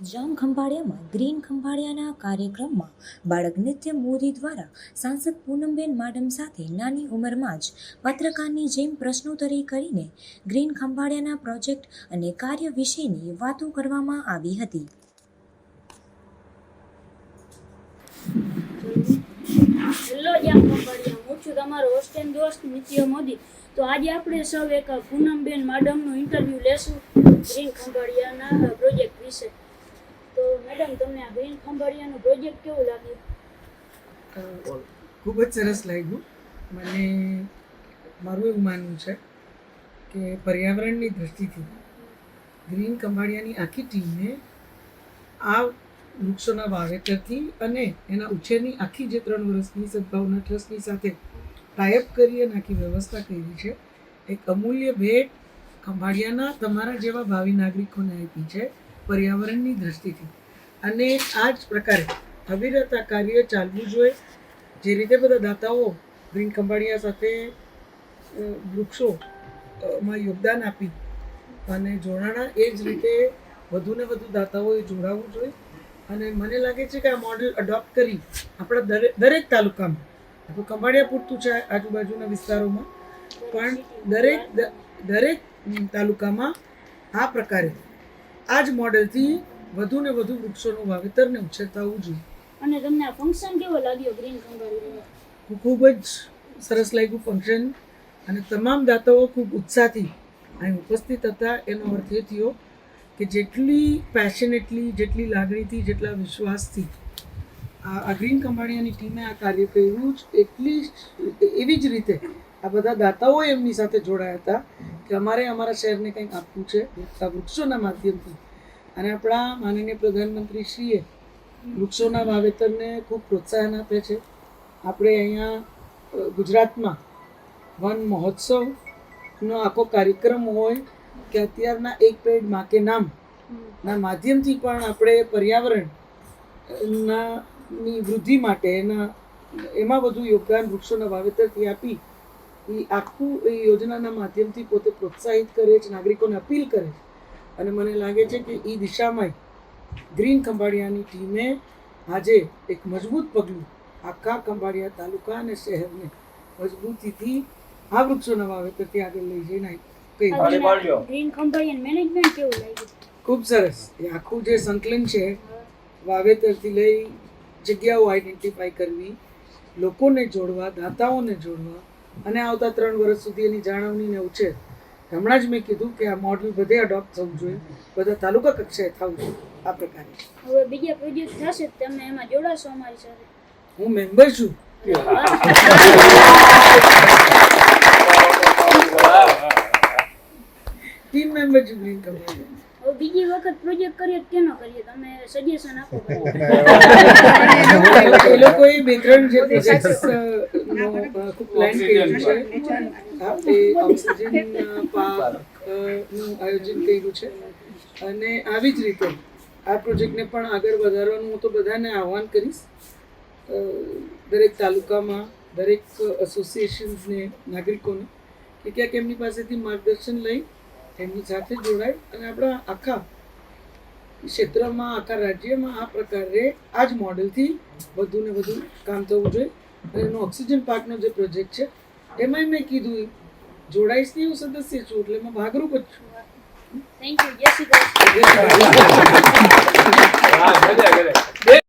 જામ ખંભાળિયામાં, green ખંભાળિયાના કાર્યક્રમમાં બાળક નિત્ય મોદી દ્વારા સાંસદ પૂનમબેન માડમ સાથે નાની ઉંમરમાં જ પત્રકારની જેમ પ્રશ્નોત્તરી કરીને ગ્રીન ખંભાળિયાના પ્રોજેક્ટ અને કાર્ય વિશેની વાતો કરવામાં આવી હતી. હેલો હું છું. તમારો હોસ્ટ દોસ્ત નિત્ય મોદી. તો આજે આપણે સૌ એક પૂનમબેન માડમનું ઇન્ટરવ્યૂ લેશું ગ્રીન ખંભાળિયાના પ્રોજેક્ટ વિશે. મેડમ, તમને આ ગ્રીન ખંભાળિયાનો પ્રોજેક્ટ કેવો લાગ્યો ખૂબ જ સરસ લાગ્યું. મને, મારું એવું માનવું છે કે પર્યાવરણની દ્રષ્ટિથી ગ્રીન કંભાળિયાની આખી ટીમે આ વૃક્ષોના વાવેતરથી અને એના ઉછેરની આખી જે ત્રણ વર્ષની સદભાવના ટ્રસ્ટની સાથે ટાઈપ કરી અને આખી વ્યવસ્થા કરી છે, એક અમૂલ્ય ભેટ ખંભાળિયાના તમારા જેવા ભાવિ નાગરિકોને આપી છે પર્યાવરણની દ્રષ્ટિથી. અને આ જ પ્રકારે અવિરત આ કાર્ય ચાલવું જોઈએ. જે રીતે બધા દાતાઓ ગ્રીન ખંભાળિયા સાથે વૃક્ષોમાં યોગદાન આપી અને જોડાણા એ જ રીતે વધુને વધુ દાતાઓએ જોડાવવું જોઈએ. અને મને લાગે છે કે આ મોડેલ અડોપ્ટ કરી આપણા દરેક દરેક તાલુકામાં, આપણું ખંભાળિયા પૂરતું છે આજુબાજુના વિસ્તારોમાં, પણ દરેક દરેક તાલુકામાં આ પ્રકારે, આ જ મોડેલથી વધુ ને વધુ વૃક્ષોનું વાવેતર ને ઉછેર થવું જોઈએ અને તમને આ ફંક્શન કેવો લાગ્યો ગ્રીન ખંભાળિયાનો ખૂબ જ સરસ લાગ્યું ફંક્શન અને તમામ દાતાઓ ખૂબ ઉત્સાહથી અહીં ઉપસ્થિત હતા. એનો અર્થ એ થયો કે જેટલી પેશનેટલી જેટલી લાગણીથી જેટલા વિશ્વાસથી આ આ ગ્રીન કંબાણીયાની ટીમે આ કાર્ય કર્યું જ. એટલી જ એવી જ રીતે આ બધા દાતાઓ એમની સાથે જોડાયા હતા કે અમારે અમારા શહેરને કંઈક આપવું છે. આ વૃક્ષોના માધ્યમથી અને આપણા માનનીય પ્રધાનમંત્રી શ્રીએ વૃક્ષોના વાવેતરને ખૂબ પ્રોત્સાહન આપે છે. આપણે અહીંયા ગુજરાતમાં વન મહોત્સવનો આખો કાર્યક્રમ હોય કે અત્યારના એક પેડમાં કે નામ, ના માધ્યમથી પણ આપણે પર્યાવરણના વૃદ્ધિ માટે એના, એમાં વધુ યોગદાન વૃક્ષોના વાવેતરથી આપી એ આખું એ યોજનાના માધ્યમથી પોતે પ્રોત્સાહિત કરે છે, નાગરિકોને અપીલ કરે છે. અને મને લાગે છે કે એ દિશામાં ગ્રીન ખંભાળિયાની ટીમે આજે એક મજબૂત પગલું આખા ખંભાળિયા તાલુકા અને શહેરને મજબૂતીથી આ વૃક્ષોના વાવેતરથી આગળ લઈ જઈને કઈ ગ્રીન મેનેજમેન્ટ કેવું ખૂબ સરસ. એ આખું જે સંકલન છે વાવેતરથી લઈ જગ્યાઓ આઈડેન્ટિફાઈ કરવી લોકોને જોડવા દાતાઓને જોડવા અને આવતા ત્રણ વર્ષ સુધી એની જાળવણી ને ઉછેર હમણાં જ મેં કીધું કે આ મોડલ બધે અડોપ્ટ થવું જોઈએ. બધા તાલુકા કક્ષાએ થવું જોઈએ. આ પ્રકારે. હવે બીજા પ્રોજેક્ટ થશે તો તમે એમાં જોડાશો અમારી સાથે. હું મેમ્બર છું. ટીમ મેમ્બર છું ગ્રીન કંપની હવે બીજી વખત પ્રોજેક્ટ કરીએ કેનો કરીએ? તમે સજેશન આપો એ લોકોએ બે ત્રણ જે પ્રોજેક્ટ નો ખૂબ પ્લાન કર્યું છે. આપણે ઓક્સિજન પાર્કનું આયોજન કર્યું છે. અને આવી જ રીતે આ પ્રોજેક્ટને પણ આગળ વધારવાનું હું તો બધાને આહવાન કરીશ. દરેક તાલુકામાં દરેક એસોસિએશન્સને નાગરિકોને કે ક્યાંક એમની પાસેથી માર્ગદર્શન લઈ એમની સાથે જોડાય અને આપણા આખા ક્ષેત્રમાં, આખા રાજ્યમાં આ પ્રકારે આ જ મોડેલથી વધુ ને વધુ કામ થવું જોઈએ. અને એનો ઓક્સિજન પાર્કનો જે પ્રોજેક્ટ છે એમાં મેં કીધું જોડાઈશ ને હું સદસ્ય છું એટલે મેં ભાગરૂપ જ છું. થેન્ક યુ જય શ્રી કૃષ્ણ.